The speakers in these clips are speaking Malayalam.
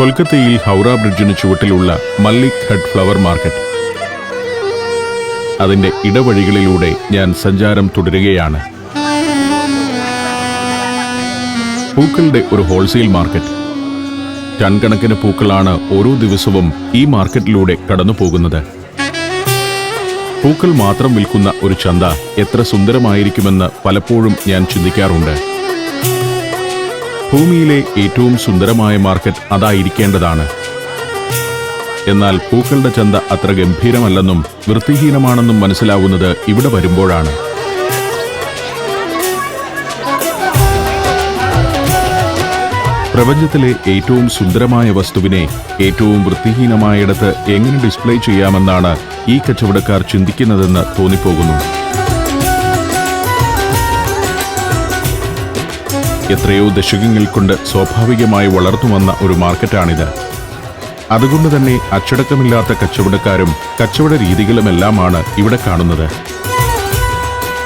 കൊൽക്കത്തയിൽ ഹൗറ ബ്രിഡ്ജിന് ചുവട്ടിലുള്ള മല്ലിക് ഹഡ് ഫ്ലവർ മാർക്കറ്റ്. അതിന്റെ ഇടവഴികളിലൂടെ ഞാൻ സഞ്ചാരം തുടരുകയാണ്. പൂക്കളുടെ ഒരു ഹോൾസെയിൽ മാർക്കറ്റ്. ടൺ കണക്കിന് പൂക്കളാണ് ഓരോ ദിവസവും ഈ മാർക്കറ്റിലൂടെ കടന്നു പോകുന്നത് പൂക്കൾ മാത്രം വിൽക്കുന്ന ഒരു ചന്ത എത്ര സുന്ദരമായിരിക്കുമെന്ന് പലപ്പോഴും ഞാൻ ചിന്തിക്കാറുണ്ട്. ഭൂമിയിലെ ഏറ്റവും സുന്ദരമായ മാർക്കറ്റ് അതായിരിക്കേണ്ടതാണ്. എന്നാൽ പൂക്കളുടെ ചന്ത അത്ര ഗംഭീരമല്ലെന്നും വൃത്തിഹീനമാണെന്നും മനസ്സിലാവുന്നത് ഇവിടെ വരുമ്പോഴാണ്. പ്രപഞ്ചത്തിലെ ഏറ്റവും സുന്ദരമായ വസ്തുവിനെ ഏറ്റവും വൃത്തിഹീനമായ ഇടത്ത് എങ്ങനെ ഡിസ്പ്ലേ ചെയ്യാമെന്നാണ് ഈ കച്ചവടക്കാർ ചിന്തിക്കുന്നതെന്ന് തോന്നിപ്പോകുന്നു. എത്രയോ ദശകങ്ങൾ കൊണ്ട് സ്വാഭാവികമായി വളർത്തുവന്ന ഒരു മാർക്കറ്റാണിത്. അതുകൊണ്ട് തന്നെ അച്ചടക്കമില്ലാത്ത കച്ചവടക്കാരും കച്ചവട രീതികളുമെല്ലാമാണ് ഇവിടെ കാണുന്നത്.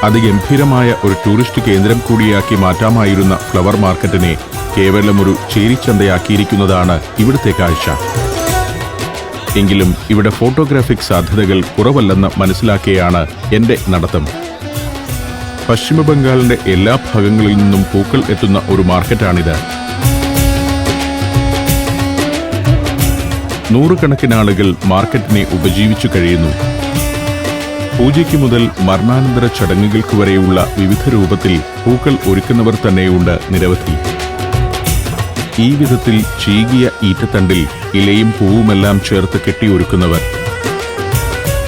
അതിഗംഭീരമായ ഒരു ടൂറിസ്റ്റ് കേന്ദ്രം കൂടിയാക്കി മാറ്റാമായിരുന്ന ഫ്ലവർ മാർക്കറ്റിനെ കേവലം ഒരു ചേരിച്ചന്തയാക്കിയിരിക്കുന്നതാണ് ഇവിടുത്തെ കാഴ്ച. എങ്കിലും ഇവിടെ ഫോട്ടോഗ്രാഫിക് സാധ്യതകൾ കുറവല്ലെന്ന് മനസ്സിലാക്കിയാണ് എന്റെ നടത്തം. പശ്ചിമ ബംഗാളിന്റെ എല്ലാ ഭാഗങ്ങളിൽ നിന്നും പൂക്കൾ എത്തുന്ന ഒരു മാർക്കറ്റാണിത്. നൂറുകണക്കിന് ആളുകൾ മാർക്കറ്റിനെ ഉപജീവിച്ചു കഴിയുന്നു. പൂജയ്ക്ക് മുതൽ മരണാനന്തര ചടങ്ങുകൾക്ക് വരെയുള്ള വിവിധ രൂപത്തിൽ പൂക്കൾ ഒരുക്കുന്നവർ തന്നെയുണ്ട് നിരവധി. ഈ വിധത്തിൽ ചീകിയ ഈറ്റത്തണ്ടിൽ ഇലയും പൂവുമെല്ലാം ചേർത്ത് കെട്ടിയൊരുക്കുന്നവർ.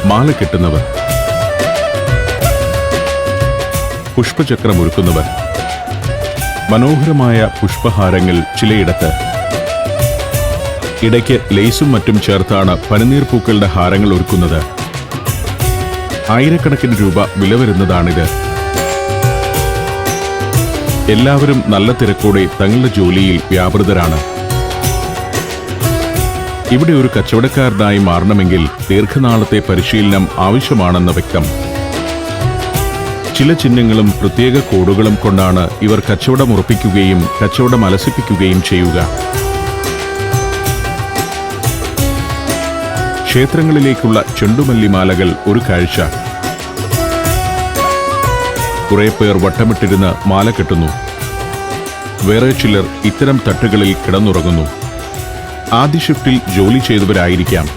മാല കെട്ടുന്നവർ. പുഷ്പചക്രമൊരുക്കുന്നവർ മനോഹരമായ പുഷ്പഹാരങ്ങൾ ചിലയിടത്ത്. ഇടയ്ക്ക് ലേസും മറ്റും ചേർത്താണ് പനിനീർ പൂക്കളുടെ ഹാരങ്ങൾ ഒരുക്കുന്നത്. ആയിരക്കണക്കിന് രൂപ വില വരുന്നതാണിത്. എല്ലാവരും നല്ല തിരക്കോടെ തങ്ങളുടെ ജോലിയിൽ വ്യാപൃതരാണ്. ഇവിടെ ഒരു കച്ചവടക്കാരനായി മാറണമെങ്കിൽ ദീർഘനാളത്തെ പരിശീലനം ആവശ്യമാണെന്ന് വ്യക്തം. ചില ചിഹ്നങ്ങളും പ്രത്യേക കോഡുകളും കൊണ്ടാണ് ഇവർ കച്ചവടം ഉറപ്പിക്കുകയും കച്ചവടം അലസിപ്പിക്കുകയും ചെയ്യുക. ക്ഷേത്രങ്ങളിലേക്കുള്ള ചെണ്ടുമല്ലിമാലകൾ ഒരു കാഴ്ച. കുറെ പേർ വട്ടമിട്ടിരുന്ന് മാല കെട്ടുന്നു. വേറെ ചിലർ ഇത്തരം തട്ടുകളിൽ കിടന്നുറങ്ങുന്നു. ആദ്യ ഷിഫ്റ്റിൽ ജോലി ചെയ്തവരായിരിക്കാം.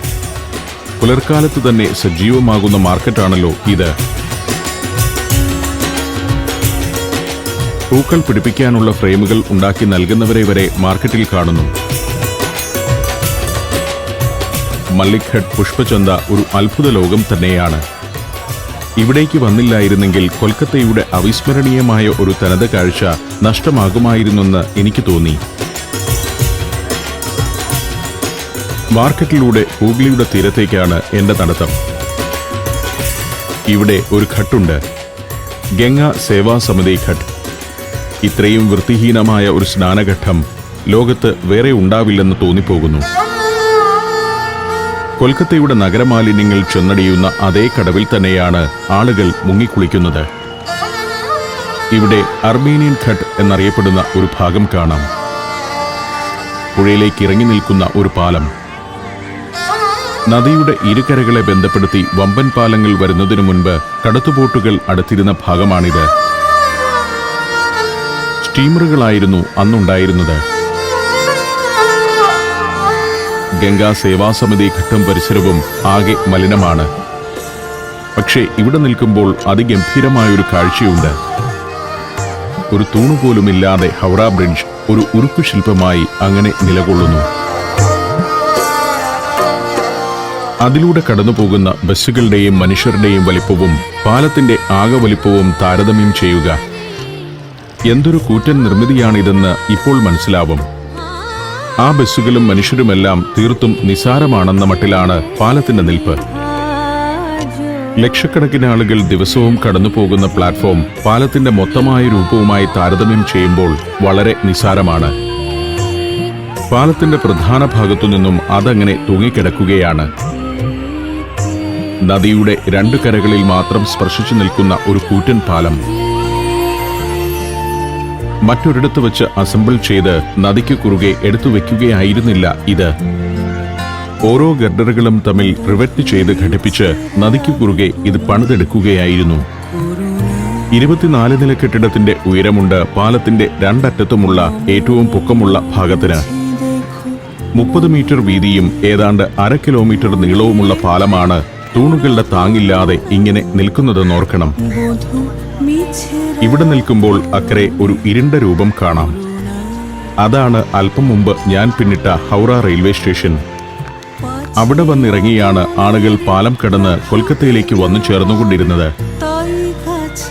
പുലർക്കാലത്ത് തന്നെ സജീവമാകുന്ന മാർക്കറ്റാണല്ലോ ഇത്. പൂക്കൾ പിടിപ്പിക്കാനുള്ള ഫ്രെയിമുകൾ ഉണ്ടാക്കി നൽകുന്നവരെ വരെ മാർക്കറ്റിൽ കാണുന്നു. മല്ലിക് പുഷ്പചന്ത ഒരു അത്ഭുത ലോകം തന്നെയാണ്. ഇവിടേക്ക് വന്നില്ലായിരുന്നെങ്കിൽ കൊൽക്കത്തയുടെ അവിസ്മരണീയമായ ഒരു തനത് കാഴ്ച നഷ്ടമാകുമായിരുന്നെന്ന് എനിക്ക് തോന്നി. മാർക്കറ്റിലൂടെ ഹൂഗ്ലിയുടെ തീരത്തേക്കാണ് എന്റെ നടത്തം ഇവിടെ ഒരു ഘട്ടുണ്ട്. ഗംഗ സേവാ സമിതി ഘട്ട്. ഇത്രയും വൃത്തിഹീനമായ ഒരു സ്നാനഘട്ടം ലോകത്ത് വേറെ ഉണ്ടാവില്ലെന്ന് തോന്നിപ്പോകുന്നു. കൊൽക്കത്തയുടെ നഗരമാലിന്യങ്ങൾ ചെന്നടിയുന്ന അതേ കടവിൽ തന്നെയാണ് ആളുകൾ മുങ്ങിക്കുളിക്കുന്നത്. ഇവിടെ അർമേനിയൻ ഘട്ട് എന്നറിയപ്പെടുന്ന ഒരു ഭാഗം കാണാം. പുഴയിലേക്ക് ഇറങ്ങി നിൽക്കുന്ന ഒരു പാലം. നദിയുടെ ഇരുകരകളെ ബന്ധപ്പെടുത്തി വമ്പൻ പാലങ്ങൾ വരുന്നതിനു മുൻപ് കടത്തുബോട്ടുകൾ അടുത്തിരുന്ന ഭാഗമാണിത്. സ്റ്റീമറുകളായിരുന്നു അന്നുണ്ടായിരുന്നത്. ഗംഗാ സേവാസമിതി ഘട്ടം പരിസരവും ആകെ മലിനമാണ്. പക്ഷേ ഇവിടെ നിൽക്കുമ്പോൾ അതിഗംഭീരമായൊരു കാഴ്ചയുണ്ട്. ഒരു തൂണുപോലുമില്ലാതെ ഹൗറ ബ്രിഡ്ജ് ഒരു ഉറുപ്പ് ശില്പമായി അങ്ങനെ നിലകൊള്ളുന്നു. അതിലൂടെ കടന്നുപോകുന്ന ബസ്സുകളുടെയും മനുഷ്യരുടെയും വലിപ്പവും പാലത്തിന്റെ ആകെ വലിപ്പവും താരതമ്യം ചെയ്യുക. എന്തൊരു കൂറ്റൻ നിർമ്മിതിയാണിതെന്ന് ഇപ്പോൾ മനസ്സിലാവും. ആ ബസ്സുകളും മനുഷ്യരുമെല്ലാം തീർത്തും നിസാരമാണെന്ന മട്ടിലാണ് പാലത്തിന്റെ നിൽപ്പ്. ലക്ഷക്കണക്കിന് ആളുകൾ ദിവസവും കടന്നുപോകുന്ന പ്ലാറ്റ്ഫോം പാലത്തിന്റെ മൊത്തമായ രൂപവുമായി താരതമ്യം ചെയ്യുമ്പോൾ വളരെ നിസാരമാണ്. പാലത്തിന്റെ പ്രധാന ഭാഗത്തു നിന്നും അതങ്ങനെ തൂങ്ങിക്കിടക്കുകയാണ്. നദിയുടെ രണ്ടു കരകളിൽ മാത്രം സ്പർശിച്ചു നിൽക്കുന്ന ഒരു കൂറ്റൻ പാലം. മറ്റൊരിടത്ത് വെച്ച് അസംബിൾ ചെയ്ത് നദിക്ക് കുറുകെ എടുത്തു വെക്കുകയായിരുന്നില്ല ഇത്. ഓരോ ഗർഡറുകളും തമ്മിൽ റിവറ്റ് ചെയ്ത് ഘടിപ്പിച്ച് നദിക്ക് കുറുകെ ഇത് പണിതെടുക്കുകയായിരുന്നു. ഇരുപത്തിനാല് നില കെട്ടിടത്തിന്റെ ഉയരമുണ്ട് പാലത്തിന്റെ രണ്ടറ്റത്തുമുള്ള ഏറ്റവും പൊക്കമുള്ള ഭാഗത്തിന്. മുപ്പത് മീറ്റർ വീതിയും ഏതാണ്ട് അര കിലോമീറ്റർ നീളവുമുള്ള പാലമാണ് തൂണുകളുടെ താങ്ങില്ലാതെ ഇങ്ങനെ നിൽക്കുന്നതെന്നോർക്കണം. ഇവിടെ നിൽക്കുമ്പോൾ അക്കരെ ഒരു ഇരുണ്ട രൂപം കാണാം. അതാണ് അല്പം മുമ്പ് ഞാൻ പിന്നിട്ട ഹൗറ റെയിൽവേ സ്റ്റേഷൻ. അവിടെ വന്നിറങ്ങിയാണ് ആളുകൾ പാലം കടന്ന് കൊൽക്കത്തയിലേക്ക് വന്നു ചേർന്നുകൊണ്ടിരുന്നത്.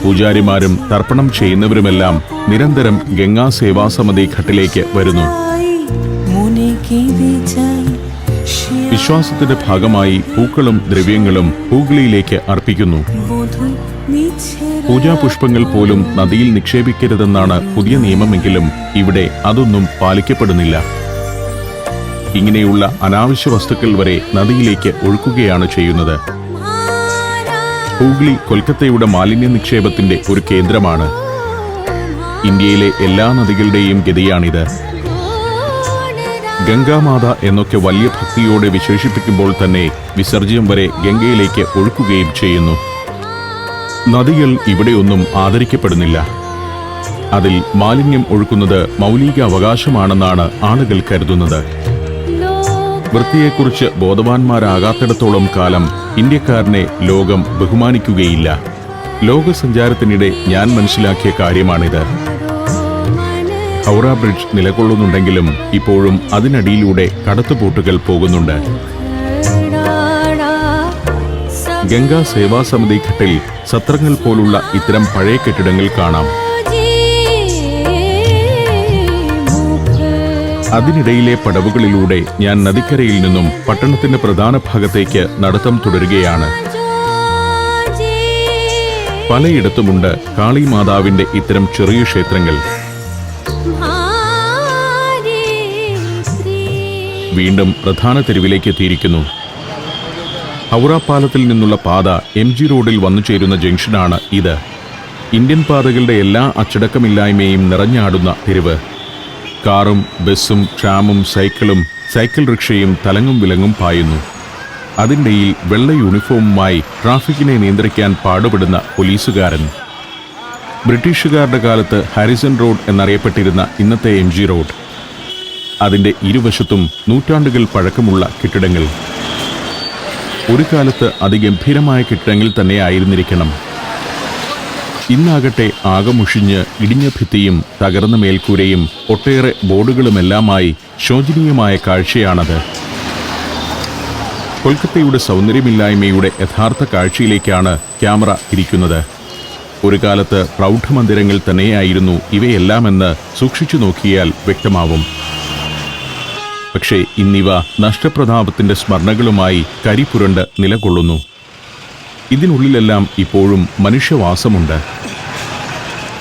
പൂജാരിമാരും തർപ്പണം ചെയ്യുന്നവരുമെല്ലാം നിരന്തരം ഗംഗാ സേവാ സമിതി ഘട്ടിലേക്ക് വരുന്നു. വിശ്വാസത്തിന്റെ ഭാഗമായി പൂക്കളും ദ്രവ്യങ്ങളും ഹൂഗ്ലിയിലേക്ക് അർപ്പിക്കുന്നു. പൂജാപുഷ്പങ്ങൾ പോലും നദിയിൽ നിക്ഷേപിക്കരുതെന്നാണ് പുതിയ നിയമമെങ്കിലും ഇവിടെ അതൊന്നും പാലിക്കപ്പെടുന്നില്ല. ഇങ്ങനെയുള്ള അനാവശ്യ വസ്തുക്കൾ വരെ നദിയിലേക്ക് ഒഴുക്കുകയാണ് ചെയ്യുന്നത്. ഹൂഗ്ലി കൊൽക്കത്തയുടെ മാലിന്യ നിക്ഷേപത്തിന്റെ ഒരു കേന്ദ്രമാണ്. ഇന്ത്യയിലെ എല്ലാ നദികളുടെയും ഗതിയാണിത്. ഗംഗാമാത എന്നൊക്കെ വലിയ ഭക്തിയോടെ വിശേഷിപ്പിക്കുമ്പോൾ തന്നെ വിസർജ്യം വരെ ഗംഗയിലേക്ക് ഒഴുക്കുകയും ചെയ്യുന്നു. നദികൾ ഇവിടെയൊന്നും ആദരിക്കപ്പെടുന്നില്ല. അതിൽ മാലിന്യം ഒഴുക്കുന്നത് മൗലിക അവകാശമാണെന്നാണ് ആളുകൾ കരുതുന്നത്. വൃത്തിയെക്കുറിച്ച് ബോധവാന്മാരാകാത്തിടത്തോളം കാലം ഇന്ത്യക്കാരനെ ലോകം ബഹുമാനിക്കുകയില്ല. ലോകസഞ്ചാരത്തിനിടെ ഞാൻ മനസ്സിലാക്കിയ കാര്യമാണിത്. ഹൗറ ബ്രിഡ്ജ് നിലകൊള്ളുന്നുണ്ടെങ്കിലും ഇപ്പോഴും അതിനടിയിലൂടെ കടത്തുപൂട്ടുകൾ പോകുന്നുണ്ട്. ഗംഗാ സേവാ സമിതി ഘട്ടിൽ സത്രങ്ങൾ പോലുള്ള ഇത്തരം പഴയ കെട്ടിടങ്ങൾ കാണാം. അതിനിടയിലെ പടവുകളിലൂടെ ഞാൻ നദിക്കരയിൽ നിന്നും പട്ടണത്തിന്റെ പ്രധാന ഭാഗത്തേക്ക് നടത്തം തുടരുകയാണ്. പലയിടത്തുമുണ്ട് കാളി മാതാവിന്റെ ഇത്തരം ചെറിയ ക്ഷേത്രങ്ങൾ. വീണ്ടും പ്രധാന തെരുവിലേക്ക് എത്തിയിരിക്കുന്നു. ഹൗറ പാലത്തിൽ നിന്നുള്ള പാത എം ജി റോഡിൽ വന്നു ചേരുന്ന ജംഗ്ഷനാണ് ഇത്. ഇന്ത്യൻ പാതകളുടെ എല്ലാ അച്ചടക്കമില്ലായ്മയും നിറഞ്ഞാടുന്ന തെരുവ്. കാറും ബസ്സും ട്രാമും സൈക്കിളും സൈക്കിൾ റിക്ഷയും തലങ്ങും വിലങ്ങും പായുന്നു. അതിനിടയിൽ വെള്ള യൂണിഫോമുമായി ട്രാഫിക്കിനെ നിയന്ത്രിക്കാൻ പാടുപെടുന്ന പോലീസുകാരൻ. ബ്രിട്ടീഷുകാരുടെ കാലത്ത് ഹാരിസൺ റോഡ് എന്നറിയപ്പെട്ടിരുന്ന ഇന്നത്തെ എം ജി റോഡ്. അതിന്റെ ഇരുവശത്തും നൂറ്റാണ്ടുകൾ പഴക്കമുള്ള കെട്ടിടങ്ങൾ. ഒരു കാലത്ത് അതിഗംഭീരമായ കെട്ടിടങ്ങൾ തന്നെയായിരുന്നിരിക്കണം. ഇന്നാകട്ടെ ആകമുഷിഞ്ഞ് ഇടിഞ്ഞ ഭിത്തിയും തകർന്ന മേൽക്കൂരയും ഒട്ടേറെ ബോർഡുകളുമെല്ലാമായി ശോചനീയമായ കാഴ്ചയാണത്. കൊൽക്കത്തയുടെ സൗന്ദര്യമില്ലായ്മയുടെ യഥാർത്ഥ കാഴ്ചയിലേക്കാണ് ക്യാമറ തിരിക്കുന്നത് ഒരു കാലത്ത് പ്രൗഢമന്ദിരങ്ങൾ തന്നെയായിരുന്നു ഇവയെല്ലാമെന്ന് സൂക്ഷിച്ചു നോക്കിയാൽ വ്യക്തമാവും. പക്ഷേ ഇന്നിവ നഷ്ടപ്രതാപത്തിന്റെ സ്മരണകളുമായി കരിപുരണ്ട് നിലകൊള്ളുന്നു. ഇതിനുള്ളിലെല്ലാം ഇപ്പോഴും മനുഷ്യവാസമുണ്ട്.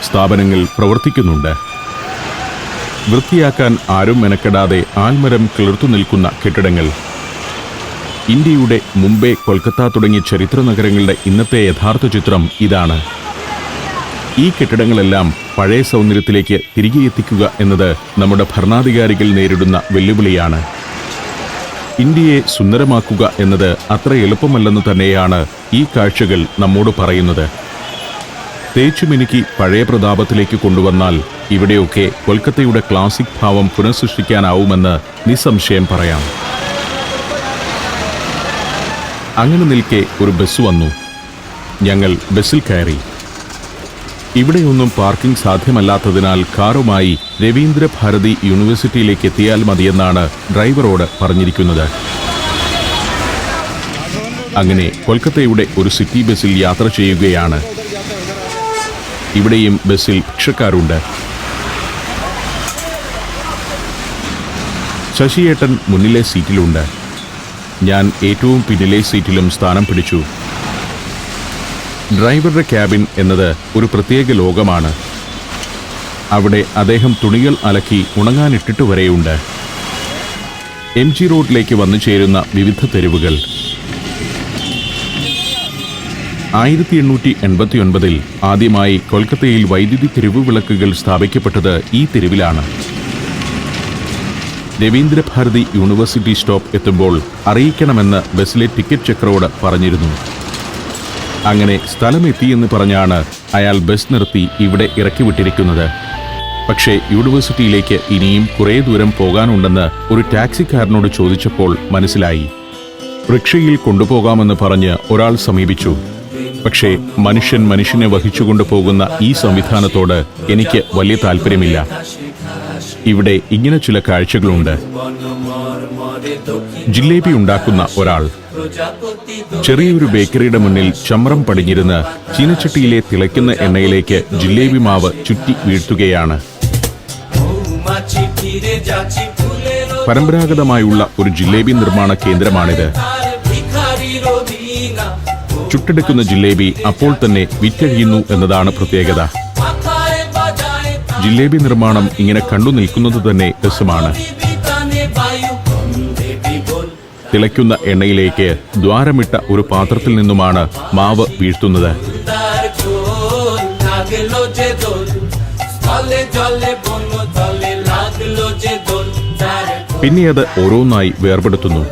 സ്ഥാപനങ്ങൾ പ്രവർത്തിക്കുന്നുണ്ട്. വൃത്തിയാക്കാൻ ആരും മെനക്കെടാതെ ആൽമരം കിളിർത്തു നിൽക്കുന്ന കെട്ടിടങ്ങൾ. ഇന്ത്യയുടെ മുംബൈ കൊൽക്കത്ത തുടങ്ങിയ ചരിത്ര നഗരങ്ങളുടെ ഇന്നത്തെ യഥാർത്ഥ ചിത്രം ഇതാണ്. ഈ കെട്ടിടങ്ങളെല്ലാം പഴയ സൗന്ദര്യത്തിലേക്ക് തിരികെ എത്തിക്കുക എന്നത് നമ്മുടെ ഭരണാധികാരികൾ നേരിടുന്ന വെല്ലുവിളിയാണ്. ഇന്ത്യയെ സുന്ദരമാക്കുക എന്നത് അത്ര എളുപ്പമല്ലെന്ന് തന്നെയാണ് ഈ കാഴ്ചകൾ നമ്മോട് പറയുന്നത്. തേച്ചുമിനുക്കി പഴയ പ്രതാപത്തിലേക്ക് കൊണ്ടുവന്നാൽ ഇവിടെയൊക്കെ കൊൽക്കത്തയുടെ ക്ലാസിക് ഭാവം പുനഃസൃഷ്ടിക്കാനാവുമെന്ന് നിസ്സംശയം പറയാം. അങ്ങനെ നിൽക്കെ ഒരു ബസ് വന്നു. ഞങ്ങൾ ബസ്സിൽ കയറി. ഇവിടെയൊന്നും പാർക്കിംഗ് സാധ്യമല്ലാത്തതിനാൽ കാറുമായി രവീന്ദ്ര ഭാരതി യൂണിവേഴ്സിറ്റിയിലേക്ക് എത്തിയാൽ മതിയെന്നാണ് ഡ്രൈവറോട് പറഞ്ഞിരിക്കുന്നത്. അങ്ങനെ കൊൽക്കത്തയുടെ ഒരു സിറ്റി ബസ്സിൽ യാത്ര ചെയ്യുകയാണ്. ഇവിടെയും ബസ്സിൽ ഭിക്ഷക്കാരുണ്ട്. ശശിയേട്ടൻ മുന്നിലെ സീറ്റിലുണ്ട്. ഞാൻ ഏറ്റവും പിന്നിലെ സീറ്റിലും സ്ഥാനം പിടിച്ചു. ഡ്രൈവറുടെ ക്യാബിൻ എന്നത് ഒരു പ്രത്യേക ലോകമാണ്. അവിടെ അദ്ദേഹം തുണികൾ അലക്കി ഉണങ്ങാനിട്ടിട്ട് വരെയുണ്ട് എം ജി റോഡിലേക്ക് വന്നു ചേരുന്ന വിവിധ തെരുവുകൾ. ആയിരത്തി എണ്ണൂറ്റി എൺപത്തി ഒൻപതിൽ ആദ്യമായി കൊൽക്കത്തയിൽ വൈദ്യുതി തെരുവ് വിളക്കുകൾ സ്ഥാപിക്കപ്പെട്ടത് ഈ തെരുവിലാണ്. രവീന്ദ്രഭാരതി യൂണിവേഴ്സിറ്റി സ്റ്റോപ്പ് എത്തുമ്പോൾ അറിയിക്കണമെന്ന് ബസ്സിലെ ടിക്കറ്റ് ചെക്കറോട് പറഞ്ഞിരുന്നു. അങ്ങനെ സ്ഥലമെത്തിയെന്ന് പറഞ്ഞാണ് അയാൾ ബസ് നിർത്തി ഇവിടെ ഇറക്കി വിട്ടിരിക്കുന്നത് പക്ഷേ യൂണിവേഴ്സിറ്റിയിലേക്ക് ഇനിയും കുറേ ദൂരം പോകാനുണ്ടെന്ന് ഒരു ടാക്സിക്കാരനോട് ചോദിച്ചപ്പോൾ മനസ്സിലായി. റിക്ഷയിൽ കൊണ്ടുപോകാമെന്ന് പറഞ്ഞ് ഒരാൾ സമീപിച്ചു. പക്ഷേ മനുഷ്യൻ മനുഷ്യനെ വഹിച്ചുകൊണ്ട് പോകുന്ന ഈ സംവിധാനത്തോട് എനിക്ക് വലിയ താല്പര്യമില്ല. ഇവിടെ ഇങ്ങനെ ചില കാഴ്ചകളുണ്ട്. ജിലേബി ഉണ്ടാക്കുന്ന ഒരാൾ. ചെറിയൊരു ബേക്കറിയുടെ മുന്നിൽ ചമ്രം പടിഞ്ഞിരുന്ന് ചീനച്ചട്ടിയിലെ തിളയ്ക്കുന്ന എണ്ണയിലേക്ക് ജിലേബി മാവ് ചുറ്റി വീഴ്ത്തുകയാണ്. പരമ്പരാഗതമായുള്ള ഒരു ജിലേബി നിർമ്മാണ കേന്ദ്രമാണിത്. ചുട്ടെടുക്കുന്ന ജിലേബി അപ്പോൾ തന്നെ വിറ്റഴിയുന്നു എന്നതാണ് പ്രത്യേകത. ജിലേബി നിർമ്മാണം ഇങ്ങനെ കണ്ടു നിൽക്കുന്നത് തന്നെ രസമാണ്. തിളയ്ക്കുന്ന എണ്ണയിലേക്ക് ദ്വാരമിട്ട ഒരു പാത്രത്തിൽ നിന്നുമാണ് മാവ് വീഴ്ത്തുന്നത്. പിന്നെ അത് ഓരോന്നായി വേർപെടുത്തുന്നു.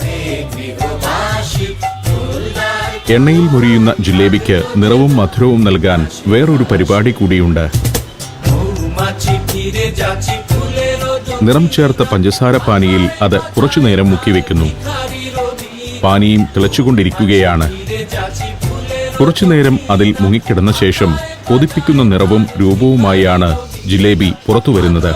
എണ്ണയിൽ മുരിയുന്ന ജിലേബിക്ക് നിറവും മധുരവും നൽകാൻ വേറൊരു പരിപാടി കൂടിയുണ്ട്. നിറം ചേർത്ത പഞ്ചസാര പാനിയിൽ അത് കുറച്ചുനേരം മുക്കിവെക്കുന്നു പാനീയം തിളച്ചുകൊണ്ടിരിക്കുകയാണ്. കുറച്ചുനേരം അതിൽ മുങ്ങിക്കിടന്ന ശേഷം കൊതിപ്പിക്കുന്ന നിറവും രൂപവുമായാണ് ജിലേബി പുറത്തുവരുന്നത്.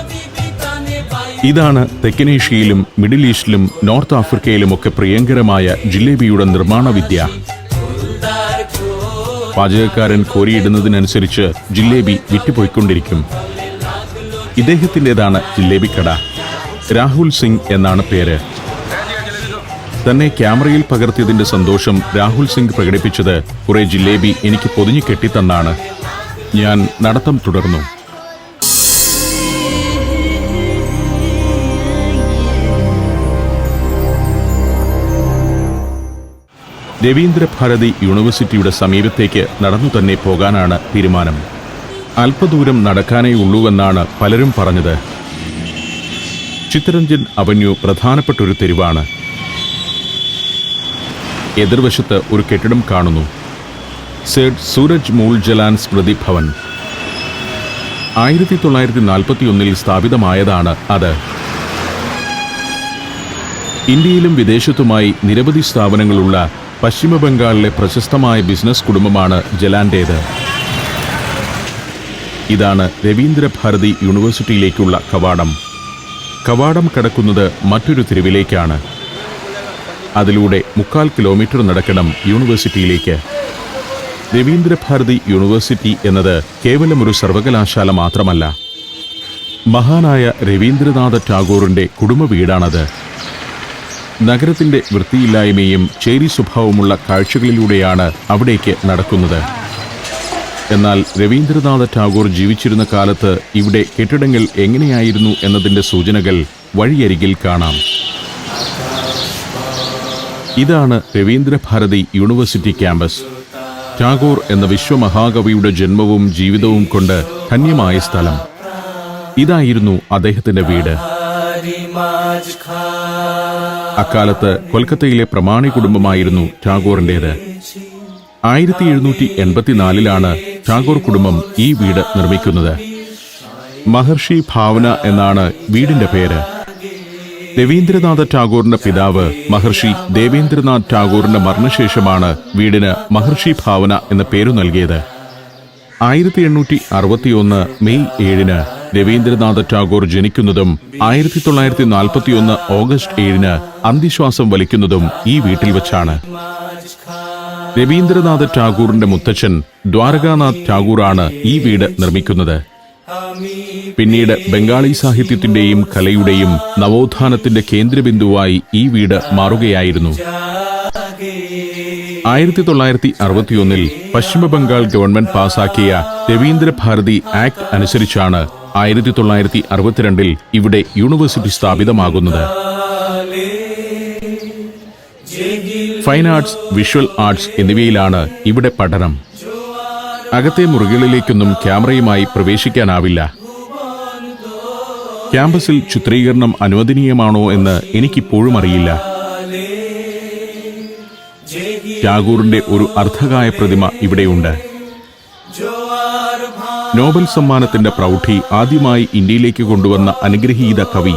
ഇതാണ് തെക്കനേഷ്യയിലും മിഡിൽ ഈസ്റ്റിലും നോർത്ത് ആഫ്രിക്കയിലുമൊക്കെ പ്രിയങ്കരമായ ജിലേബിയുടെ നിർമ്മാണ വിദ്യ പാചകക്കാരൻ കോരിയിടുന്നതിനനുസരിച്ച് ജിലേബി വിറ്റുപോയിക്കൊണ്ടിരിക്കും. ഇദ്ദേഹത്തിന്റെതാണ് ജിലേബി കട രാഹുൽ സിംഗ് എന്നാണ് പേര്. തന്നെ ക്യാമറയിൽ പകർത്തിയതിന്റെ സന്തോഷം രാഹുൽ സിംഗ് പ്രകടിപ്പിച്ചത് കുറെ ജിലേബി എനിക്ക് പൊതിഞ്ഞു കെട്ടിത്തന്നാണ്. ഞാൻ നടത്തം തുടർന്നു. രവീന്ദ്രഭാരതി യൂണിവേഴ്സിറ്റിയുടെ സമീപത്തേക്ക് നടന്നു തന്നെ പോകാനാണ് തീരുമാനം. അല്പദൂരം നടക്കാനേ ഉള്ളൂവെന്നാണ് പലരും പറഞ്ഞത്. ചിത്തരഞ്ജൻ അവന്യൂ പ്രധാനപ്പെട്ട ഒരു തെരുവാണ്. എതിർവശത്ത് ഒരു കെട്ടിടം കാണുന്നു. സേഡ് സൂരജ് മൂൾ ജലാൻ സ്മൃതി ഭവൻ. ആയിരത്തി തൊള്ളായിരത്തി നാൽപ്പത്തി ഒന്നിൽ സ്ഥാപിതമായതാണ് അത്. ഇന്ത്യയിലും വിദേശത്തുമായി നിരവധി സ്ഥാപനങ്ങളുള്ള പശ്ചിമ ബംഗാളിലെ പ്രശസ്തമായ ബിസിനസ് കുടുംബമാണ് ജലാന്റേത് ഇതാണ് രവീന്ദ്രഭാരതി യൂണിവേഴ്സിറ്റിയിലേക്കുള്ള കവാടം. കവാടം കടക്കുന്നത് മറ്റൊരു തെരുവിലേക്കാണ്. അതിലൂടെ മുക്കാൽ കിലോമീറ്റർ നടക്കണം യൂണിവേഴ്സിറ്റിയിലേക്ക്. രവീന്ദ്രഭാരതി യൂണിവേഴ്സിറ്റി എന്നത് കേവലം ഒരു സർവകലാശാല മാത്രമല്ല. മഹാനായ രവീന്ദ്രനാഥ ടാഗോറിന്റെ കുടുംബ വീടാണത്. നഗരത്തിന്റെ വൃത്തിയില്ലായ്മയും ചേരി സ്വഭാവമുള്ള കാഴ്ചകളിലൂടെയാണ് അവിടേക്ക് നടക്കുന്നത്. എന്നാൽ രവീന്ദ്രനാഥ ടാഗോർ ജീവിച്ചിരുന്ന കാലത്ത് ഇവിടെ കെട്ടിടങ്ങൾ എങ്ങനെയായിരുന്നു എന്നതിന്റെ സൂചനകൾ വഴിയരികിൽ കാണാം. ഇതാണ് രവീന്ദ്രഭാരതി യൂണിവേഴ്സിറ്റി ക്യാമ്പസ്. ടാഗോർ എന്ന വിശ്വമഹാകവിയുടെ ജന്മവും ജീവിതവും കൊണ്ട് ധന്യമായ സ്ഥലം. ഇതായിരുന്നു അദ്ദേഹത്തിന്റെ വീട്. അക്കാലത്ത് കൊൽക്കത്തയിലെ പ്രമാണി കുടുംബമായിരുന്നു ടാഗോറിന്റേത്. ആയിരത്തി എഴുന്നൂറ്റി എൺപത്തിനാലിലാണ് ടാഗോർ കുടുംബം ഈ വീട് നിർമ്മിക്കുന്നത്. മഹർഷി ഭാവന എന്നാണ് വീടിന്റെ പേര്. രവീന്ദ്രനാഥ ടാഗോറിന്റെ പിതാവ് മഹർഷി ദേവേന്ദ്രനാഥ് ടാഗോറിന്റെ മരണശേഷമാണ് വീടിന് മഹർഷി ഭാവന എന്ന പേരു നൽകിയത്. ആയിരത്തി എണ്ണൂറ്റി അറുപത്തിയൊന്ന് മെയ് ഏഴിന് രവീന്ദ്രനാഥ ടാഗോർ ജനിക്കുന്നതും ആയിരത്തി തൊള്ളായിരത്തി നാൽപ്പത്തിയൊന്ന് ഓഗസ്റ്റ് ഏഴിന് അന്തിശ്വാസം വലിക്കുന്നതും ഈ വീട്ടിൽ വച്ചാണ്. രവീന്ദ്രനാഥ ടാഗോറിന്റെ മുത്തച്ഛൻ ദ്വാരകാനാഥ് ടാഗോറാണ് ഈ വീട് നിർമ്മിക്കുന്നത്. പിന്നീട് ബംഗാളി സാഹിത്യത്തിന്റെയും കലയുടെയും നവോത്ഥാനത്തിന്റെ കേന്ദ്രബിന്ദുവായി ഈ വീട് മാറുകയായിരുന്നു. ആയിരത്തി തൊള്ളായിരത്തി അറുപത്തിയൊന്നിൽ പശ്ചിമബംഗാൾ ഗവൺമെന്റ് പാസാക്കിയ രവീന്ദ്ര ഭാരതി ആക്ട് അനുസരിച്ചാണ് ആയിരത്തി തൊള്ളായിരത്തി അറുപത്തിരണ്ടിൽ ഇവിടെ യൂണിവേഴ്സിറ്റി സ്ഥാപിതമാകുന്നത്. ഫൈൻ ആർട്സ് വിഷ്വൽ ആർട്സ് എന്നിവയിലാണ് ഇവിടെ പഠനം. അകത്തെ മുറികളിലേക്കൊന്നും ക്യാമറയുമായി പ്രവേശിക്കാനാവില്ല. ക്യാമ്പസിൽ ചിത്രീകരണം അനുവദനീയമാണോ എന്ന് എനിക്കിപ്പോഴും അറിയില്ല. ടാഗൂറിന്റെ ഒരു അർദ്ധകായ പ്രതിമ ഇവിടെയുണ്ട്. നോബൽ സമ്മാനത്തിന്റെ പ്രൗഢി ആദ്യമായി ഇന്ത്യയിലേക്ക് കൊണ്ടുവന്ന അനുഗ്രഹീത കവി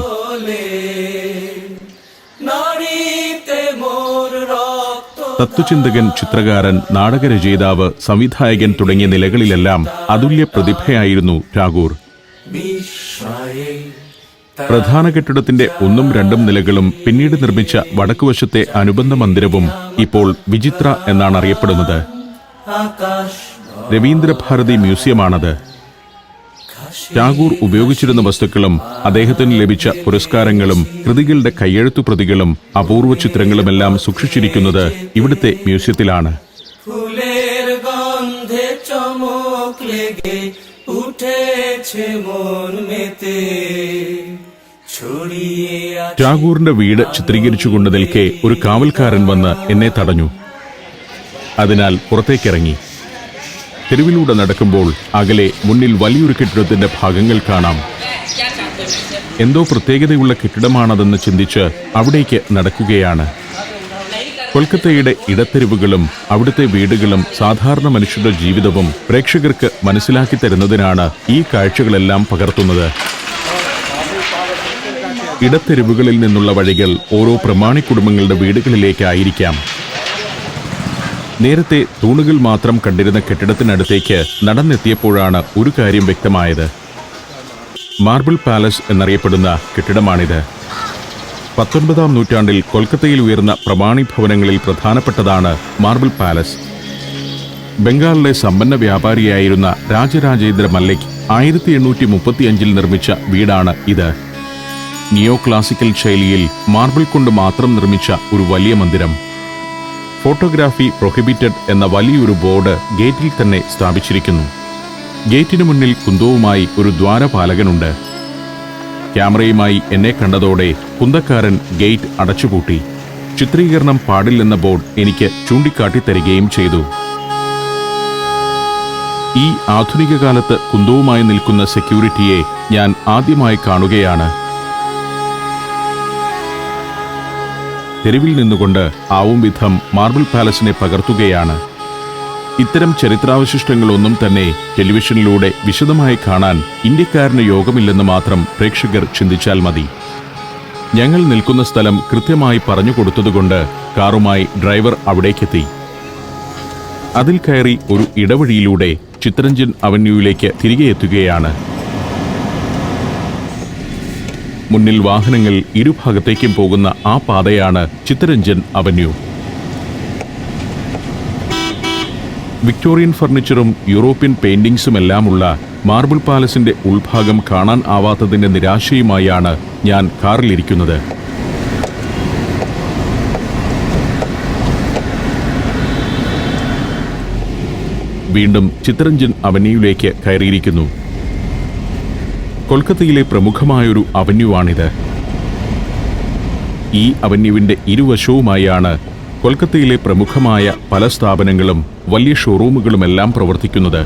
തത്വചിന്തകൻ ചിത്രകാരൻ നാടകരചയിതാവ് സംവിധായകൻ തുടങ്ങിയ നിലകളിലെല്ലാം അതുല്യ പ്രതിഭയായിരുന്നു ടാഗോർ പ്രധാന കെട്ടിടത്തിന്റെ ഒന്നും രണ്ടും നിലകളും പിന്നീട് നിർമ്മിച്ച വടക്കുവശത്തെ അനുബന്ധ മന്ദിരവും ഇപ്പോൾ വിചിത്ര എന്നാണ് അറിയപ്പെടുന്നത്. രവീന്ദ്രഭാരതി മ്യൂസിയമാണത്. ടാഗൂർ ഉപയോഗിച്ചിരുന്ന വസ്തുക്കളും അദ്ദേഹത്തിന് ലഭിച്ച പുരസ്കാരങ്ങളും കൃതികളുടെ കയ്യെഴുത്തു പ്രതികളും അപൂർവ ചിത്രങ്ങളുമെല്ലാം സൂക്ഷിച്ചിരിക്കുന്നത് ഇവിടുത്തെ മ്യൂസിയത്തിലാണ്. ടാഗൂറിന്റെ വീട് ചിത്രീകരിച്ചുകൊണ്ട് നിൽക്കെ ഒരു കാവൽക്കാരൻ വന്ന് എന്നെ തടഞ്ഞു. അതിനാൽ പുറത്തേക്കിറങ്ങി. തെരുവിലൂടെ നടക്കുമ്പോൾ അകലെ മുന്നിൽ വലിയൊരു കെട്ടിടത്തിന്റെ ഭാഗങ്ങൾ കാണാം. എന്തോ പ്രത്യേകതയുള്ള കെട്ടിടമാണതെന്ന് ചിന്തിച്ച് അവിടേക്ക് നടക്കുകയാണ്. കൊൽക്കത്തയുടെ ഇടത്തെരുവുകളും അവിടുത്തെ വീടുകളും സാധാരണ മനുഷ്യരുടെ ജീവിതവും പ്രേക്ഷകർക്ക് മനസ്സിലാക്കി തരുന്നതിനാണ് ഈ കാഴ്ചകളെല്ലാം പകർത്തുന്നത്. ഇടത്തെരുവുകളിൽ നിന്നുള്ള വഴികൾ ഓരോ പ്രമാണി കുടുംബങ്ങളുടെ വീടുകളിലേക്കായിരിക്കാം. നേരത്തെ തൂണുകൾ മാത്രം കണ്ടിരുന്ന കെട്ടിടത്തിനടുത്തേക്ക് നടന്നെത്തിയപ്പോഴാണ് ഒരു കാര്യം വ്യക്തമായത്. മാർബിൾ പാലസ് എന്നറിയപ്പെടുന്ന കെട്ടിടമാണിത്. പത്തൊൻപതാം നൂറ്റാണ്ടിൽ കൊൽക്കത്തയിൽ ഉയർന്ന പ്രമാണി ഭവനങ്ങളിൽ പ്രധാനപ്പെട്ടതാണ് മാർബിൾ പാലസ്. ബംഗാളിലെ സമ്പന്ന വ്യാപാരിയായിരുന്ന രാജരാജേന്ദ്ര മല്ലിക് ആയിരത്തി എണ്ണൂറ്റി മുപ്പത്തിയഞ്ചിൽ നിർമ്മിച്ച വീടാണ് ഇത്. നിയോ ക്ലാസിക്കൽ ശൈലിയിൽ മാർബിൾ കൊണ്ട് മാത്രം നിർമ്മിച്ച ഒരു വലിയ മന്ദിരം. ഫോട്ടോഗ്രാഫി പ്രൊഹിബിറ്റഡ് എന്ന വലിയൊരു ബോർഡ് ഗേറ്റിൽ തന്നെ സ്ഥാപിച്ചിരിക്കുന്നു. ഗേറ്റിനു മുന്നിൽ കുന്തവുമായി ഒരു ദ്വാരപാലകനുണ്ട്. ക്യാമറയുമായി എന്നെ കണ്ടതോടെ കുന്തക്കാരൻ ഗേറ്റ് അടച്ചുപൂട്ടി. ചിത്രീകരണം പാടില്ലെന്ന ബോർഡ് എനിക്ക് ചൂണ്ടിക്കാട്ടിത്തരികയും ചെയ്തു. ഈ ആധുനിക കാലത്ത് കുന്തവുമായി നിൽക്കുന്ന സെക്യൂരിറ്റിയെ ഞാൻ ആദ്യമായി കാണുകയാണ്. തെരുവിൽ നിന്നുകൊണ്ട് ആവും വിധം മാർബിൾ പാലസിനെ പകർത്തുകയാണ്. ഇത്തരം ചരിത്രാവശിഷ്ടങ്ങളൊന്നും തന്നെ ടെലിവിഷനിലൂടെ വിശദമായി കാണാൻ ഇന്ത്യക്കാരന് യോഗമില്ലെന്ന് മാത്രം പ്രേക്ഷകർ ചിന്തിച്ചാൽ മതി. ഞങ്ങൾ നിൽക്കുന്ന സ്ഥലം കൃത്യമായി പറഞ്ഞു കൊടുത്തതുകൊണ്ട് കാറുമായി ഡ്രൈവർ അവിടേക്കെത്തി. അതിൽ കയറി ഒരു ഇടവഴിയിലൂടെ ചിത്രഞ്ജൻ അവന്യൂവിലേക്ക് തിരികെ എത്തുകയാണ്. മുന്നിൽ വാഹനങ്ങൾ ഇരുഭാഗത്തേക്കും പോകുന്ന ആ പാതയാണ് ചിത്തരഞ്ജൻ അവന്യൂ. വിക്ടോറിയൻ ഫർണിച്ചറും യൂറോപ്യൻ പെയിന്റിംഗ്സുമെല്ലാമുള്ള മാർബിൾ പാലസിന്റെ ഉൾഭാഗം കാണാൻ ആവാത്തതിന്റെ നിരാശയുമായാണ് ഞാൻ കാറിലിരിക്കുന്നത്. വീണ്ടും ചിത്തരഞ്ജൻ അവന്യൂവിലേക്ക് കയറിയിരിക്കുന്നു. കൊൽക്കത്തയിലെ പ്രമുഖമായൊരു അവന്യൂവാണിത്. ഈ അവന്യൂവിന്റെ ഇരുവശവുമായാണ് കൊൽക്കത്തയിലെ പ്രമുഖമായ പല സ്ഥാപനങ്ങളും വലിയ ഷോറൂമുകളുമെല്ലാം പ്രവർത്തിക്കുന്നത്.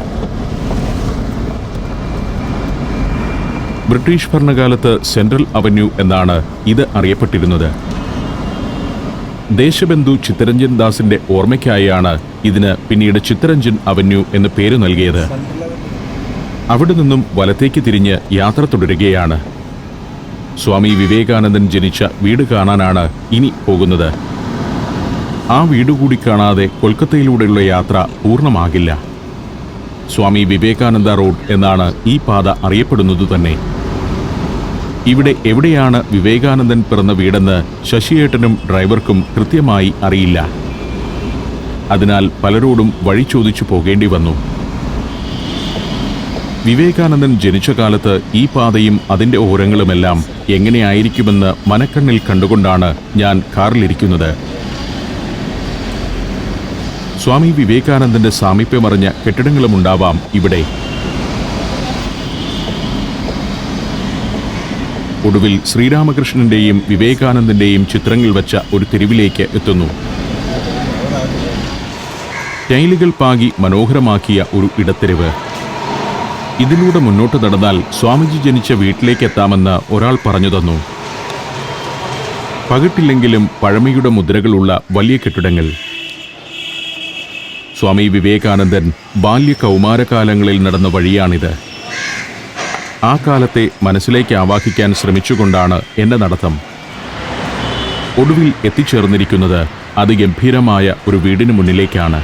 ബ്രിട്ടീഷ് ഭരണകാലത്ത് സെൻട്രൽ അവന്യൂ എന്നാണ് ഇത് അറിയപ്പെട്ടിരുന്നത്. ദേശബന്ധു ചിത്തരഞ്ജൻ ദാസിന്റെ ഓർമ്മയ്ക്കായാണ് ഇതിന് പിന്നീട് ചിത്തരഞ്ജൻ അവന്യൂ എന്ന് പേര് നൽകിയത്. അവിടെ നിന്നും വലത്തേക്ക് തിരിഞ്ഞ് യാത്ര തുടരുകയാണ്. സ്വാമി വിവേകാനന്ദൻ ജനിച്ച വീട് കാണാനാണ് ഇനി പോകുന്നത്. ആ വീട് കൂടി കാണാതെ കൊൽക്കത്തയിലൂടെയുള്ള യാത്ര പൂർണമാകില്ല. സ്വാമി വിവേകാനന്ദ റോഡ് എന്നാണ് ഈ പാത അറിയപ്പെടുന്നത് തന്നെ. ഇവിടെ എവിടെയാണ് വിവേകാനന്ദൻ പിറന്ന വീടെന്ന് ശശിയേട്ടനും ഡ്രൈവർക്കും കൃത്യമായി അറിയില്ല. അതിനാൽ പലരോടും വഴി ചോദിച്ചു പോകേണ്ടി വന്നു. വിവേകാനന്ദൻ ജനിച്ച കാലത്ത് ഈ പാതയും അതിന്റെ ഓരങ്ങളുമെല്ലാം എങ്ങനെയായിരിക്കുമെന്ന് മനക്കണ്ണിൽ കണ്ടുകൊണ്ടാണ് ഞാൻ കാറിലിരിക്കുന്നത്. സ്വാമി വിവേകാനന്ദന്റെ സാമീപ്യമറിഞ്ഞ കെട്ടിടങ്ങളുമുണ്ടാവാം ഇവിടെ. ഒടുവിൽ ശ്രീരാമകൃഷ്ണന്റെയും വിവേകാനന്ദന്റെയും ചിത്രങ്ങൾ വച്ച ഒരു തെരുവിലേക്ക് എത്തുന്നു. ടൈലുകൾ പാകി മനോഹരമാക്കിയ ഒരു ഇടത്തെരുവ്. ഇതിലൂടെ മുന്നോട്ട് നടന്നാൽ സ്വാമിജി ജനിച്ച വീട്ടിലേക്ക് എത്താമെന്ന് ഒരാൾ പറഞ്ഞു തന്നു. പകിട്ടില്ലെങ്കിലും പഴമയുടെ മുദ്രകളുള്ള വലിയ കെട്ടിടങ്ങൾ. സ്വാമി വിവേകാനന്ദൻ ബാല്യ കൗമാരകാലങ്ങളിൽ നടന്ന വഴിയാണിത്. ആ കാലത്തെ മനസ്സിലേക്ക് ആവാഹിക്കാൻ ശ്രമിച്ചുകൊണ്ടാണ് എന്റെ നടത്തം. ഒടുവിൽ എത്തിച്ചേർന്നിരിക്കുന്നത് അതിഗംഭീരമായ ഒരു വീടിന് മുന്നിലേക്കാണ്.